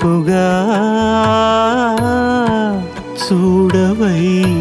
ఇంపుగా చూడవయ్యా